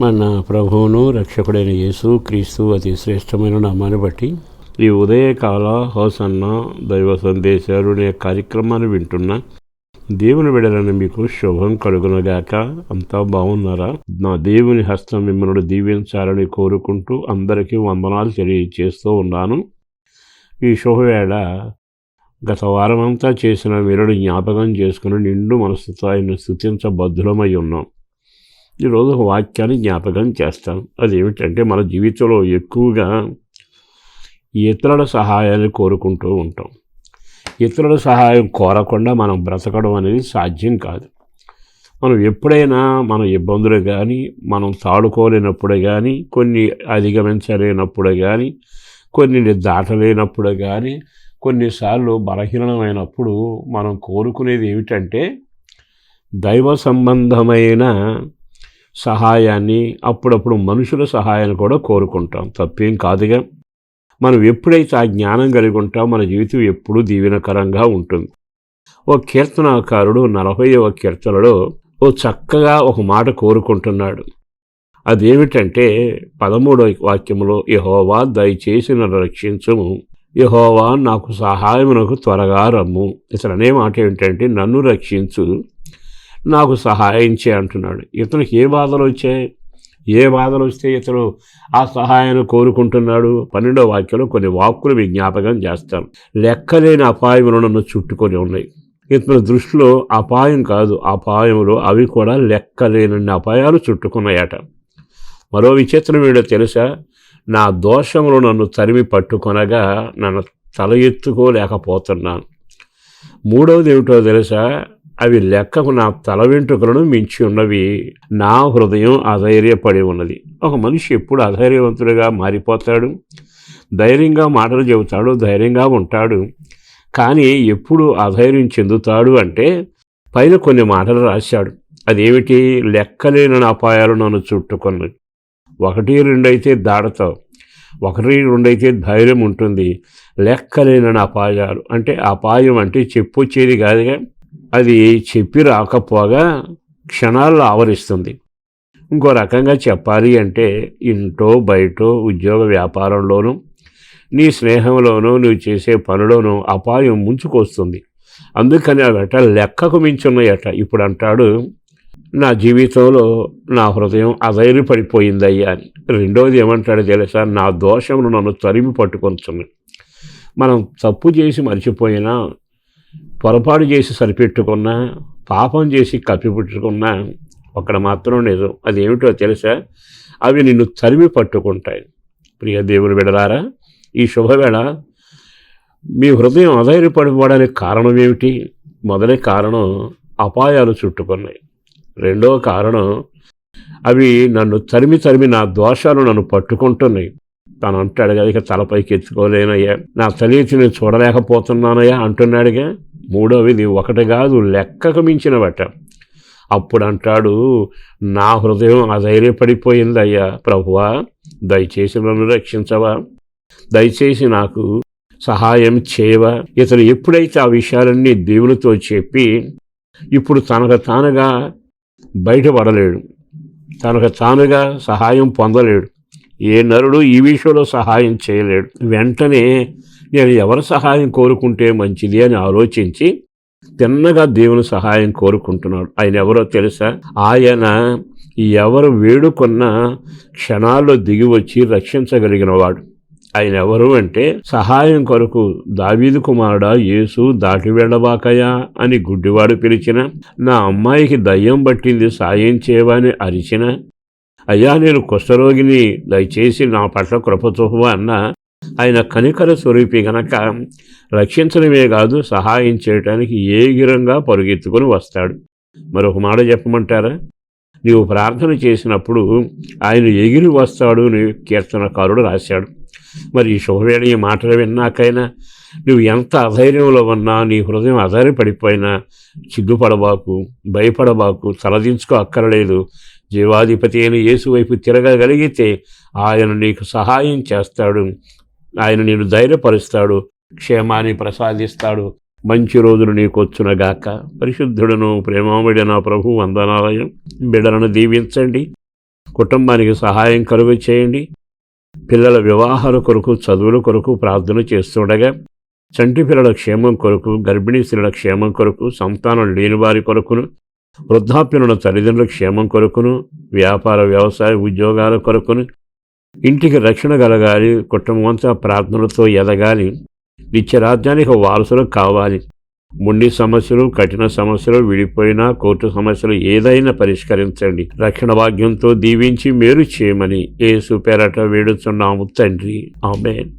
మన ప్రభువును రక్షకుడైన యేసు క్రీస్తు అతి శ్రేష్టమైన నామాన్ని బట్టి ఈ ఉదయకాల హోసన్న దైవ సందేశాలు అనే కార్యక్రమాన్ని వింటున్న దేవుని విడలని మీకు శుభం కలుగునగాక. అంతా బాగున్నారా? నా దేవుని హస్తం మిమ్మల్ని దీవించాలని కోరుకుంటూ అందరికీ వందనాలు తెలియజేస్తూ ఉన్నాను. ఈ శుభవేళ గత వారమంతా చేసిన వీరుడు జ్ఞాపకం చేసుకుని నిండు మనసుతో ఆయన స్థుతించబద్ధులమై ఉన్నాం. ఈరోజు ఒక వాక్యాన్ని జ్ఞాపకం చేస్తాను అదేమిటంటే మన జీవితంలో ఎక్కువగా ఇతరుల సహాయాన్ని కోరుకుంటూ ఉంటాం. ఇతరుల సహాయం కోరకుండా మనం బ్రతకడం అనేది సాధ్యం కాదు. మనం ఎప్పుడైనా మన ఇబ్బందులు కానీ మనం తాడుకోలేనప్పుడు కానీ కొన్ని అధిగమించలేనప్పుడు కానీ కొన్ని దాటలేనప్పుడు కానీ కొన్నిసార్లు బలహీనమైనప్పుడు మనం కోరుకునేది ఏమిటంటే దైవ సంబంధమైన సహాయాన్ని అప్పుడప్పుడు మనుషుల సహాయాన్ని కూడా కోరుకుంటాం. తప్పేం కాదుగా. మనం ఎప్పుడైతే ఆ జ్ఞానం కలిగి ఉంటాం మన జీవితం ఎప్పుడూ దీవెనకరంగా ఉంటుంది. ఓ కీర్తనాకారుడు నలభైవ కీర్తనలో ఓ చక్కగా ఒక మాట కోరుకుంటున్నాడు. అదేమిటంటే పదమూడవ వాక్యంలో యహోవా దయచేసి నన్ను రక్షించము. యహోవా నాకు సహాయమునకు త్వరగా రమ్ము. ఇతను అనే మాట ఏమిటంటే నన్ను రక్షించు. నాకు సహాయం చే అంటున్నాడు. ఇతనికి ఏ బాధలు వచ్చాయి ఏ బాధలు వస్తే ఇతను ఆ సహాయాన్ని కోరుకుంటున్నాడు? పన్నెండో వాక్యంలో కొన్ని వాక్కులు విజ్ఞాపకం చేస్తాను లెక్కలేని అపాయములు నన్ను చుట్టుకొని ఉన్నాయి. ఇతని దృష్టిలో అపాయం కాదు అపాయములు అవి కూడా లెక్కలేనన్ని అపాయాలు చుట్టుకున్నాయట. మరో విచిత్రం ఏంటో తెలుసా? నా దోషములు నన్ను తరిమి పట్టుకొనగా నన్ను తల ఎత్తుకోలేకపోతున్నాను. మూడవది ఏమిటో తెలుసా? అవి లెక్కకు నా తల వెంట్రుకలను మించి ఉన్నవి. నా హృదయం అధైర్యపడి ఉన్నది. ఒక మనిషి ఎప్పుడు అధైర్యవంతుడిగా మారిపోతాడు? ధైర్యంగా మాటలు చెబుతాడు ధైర్యంగా ఉంటాడు. కానీ ఎప్పుడు అధైర్యం చెందుతాడు అంటే పైన కొన్ని మాటలు రాశాడు. అదేమిటి? లెక్కలేని అపాయాలు నన్ను చుట్టుకున్నది ఒకటి రెండు అయితే దాడతావు ఒకటి రెండు అయితే ధైర్యం ఉంటుంది. లెక్కలేని అపాయాలు అంటే అపాయం అంటే చెప్పొచ్చేది కాదుగా? అది చెప్పి రాకపోగా క్షణాల్లో ఆవరిస్తుంది. ఇంకో రకంగా చెప్పాలి అంటే ఇంటో బయటో ఉద్యోగ వ్యాపారంలోనూ నీ స్నేహంలోనూ నువ్వు చేసే పనిలోనూ అపాయం ముంచుకొస్తుంది. అందుకని అట లెక్కకు మించున్నాయట. ఇప్పుడు అంటాడు నా జీవితంలో నా హృదయం అధైర్యపడిపోయిందయ్యా అని. రెండోది ఏమంటాడు తెలుసా? నా దోషమును నన్ను తరిమి పట్టుకొంచున్నాయి మనం తప్పు చేసి మర్చిపోయినా పొరపాటు చేసి సరిపెట్టుకున్నా పాపం చేసి కప్పిపెట్టుకున్నా అక్కడ మాత్రం నిజం ఏమిటో తెలుసా? అవి నిన్ను తరిమి పట్టుకుంటాయి. ప్రియ దేవుని ఈ శుభవేళ మీ హృదయం అధైర్యపడిపోవడానికి కారణం ఏమిటి? మొదటి కారణం అపాయాలు చుట్టుకున్నాయి. రెండవ కారణం అవి నన్ను తరిమి తరిమి నా దోషాలు నన్ను పట్టుకుంటున్నాయి. తను అంటాడుగా ఇక తలపైకి ఎత్తుకోలేనయ్యా. నా తల్లి నేను చూడలేకపోతున్నానయ్యా అంటున్నాడుగా. మూడవది ఒకటి కాదు లెక్కకు మించిన బట్ట అప్పుడు అంటాడు నా హృదయం అధైర్యపడిపోయిందయ్యా ప్రభువా దయచేసి నన్ను రక్షించవా? దయచేసి నాకు సహాయం చేయవా? ఇతను ఎప్పుడైతే ఆ విషయాలన్నీ దేవునితో చెప్పి ఇప్పుడు తనకు తానుగా బయటపడలేడు. తనకు తానుగా సహాయం పొందలేడు. ఏ నరుడు ఈ విషయంలో సహాయం చేయలేడు. వెంటనే నేను ఎవరి సహాయం కోరుకుంటే మంచిది అని ఆలోచించి తిన్నగా దేవుని సహాయం కోరుకుంటున్నాడు. ఆయన ఎవరో తెలుసా? ఆయన ఎవరు వేడుకున్న క్షణాల్లో దిగి వచ్చి రక్షించగలిగిన వాడు. ఆయన ఎవరు అంటే సహాయం కొరకు దావీదు కుమారుడా యేసు దాటి వెళ్ళబాకయా అని గుడ్డివాడు పిలిచిన నా అమ్మాయికి దయ్యం పట్టింది సాయం చేయవని అరిచిన అయ్యా నేను కుష్ఠరోగిని దయచేసి నా పట్ల కృపచూపవా అన్న ఆయన కనికర స్వరూపి గనక రక్షించడమే కాదు సహాయం చేయటానికి ఏగిరంగా పరుగెత్తుకొని వస్తాడు. మరొక మాట చెప్పమంటారా? నీవు ప్రార్థన చేసినప్పుడు ఆయన ఎగిరి వస్తాడు అని కీర్తనకారుడు రాశాడు. మరి ఈ శుభవేళ ఈ మాటలు విన్నాకైనా నువ్వు ఎంత అధైర్యంలో ఉన్నా నీ హృదయం అధైర్యపడిపోయినా సిగ్గుపడబాకు భయపడబాకు తలదించుకో అక్కరలేదు. జీవాధిపతి అయిన యేసు వైపు తిరగగలిగితే ఆయన నీకు సహాయం చేస్తాడు. ఆయన నేను ధైర్యపరుస్తాడు క్షేమాన్ని ప్రసాదిస్తాడు. మంచి రోజులు నీకు వచ్చునగాక పరిశుద్ధుడను ప్రేమాముడిన ప్రభు వందనాలయం. బిడలను దీవించండి. కుటుంబానికి సహాయం కలుగు చేయండి. పిల్లల వివాహాల కొరకు చదువుల కొరకు ప్రార్థన చేస్తుండగా చంటి పిల్లల క్షేమం కొరకు గర్భిణీ స్త్రీల క్షేమం కొరకు సంతానం లేని వారి కొరకును వృద్ధాప్యులను తల్లిదండ్రుల క్షేమం కొరకును వ్యాపార వ్యవసాయ ఉద్యోగాల కొరకును ఇంటికి రక్షణ కలగాలి కుటుంబంతో ప్రార్థనలతో ఎదగాలి నిత్యరాజ్యానికి వారసులు కావాలి. మొండి సమస్యలు కఠిన సమస్యలు విడిపోయినా కోర్టు సమస్యలు ఏదైనా పరిష్కరించండి. రక్షణ భాగ్యంతో దీవించి మేలు చేయమని ఏసు పేరట వేడుచున్నాము తండ్రి. ఆమెన్.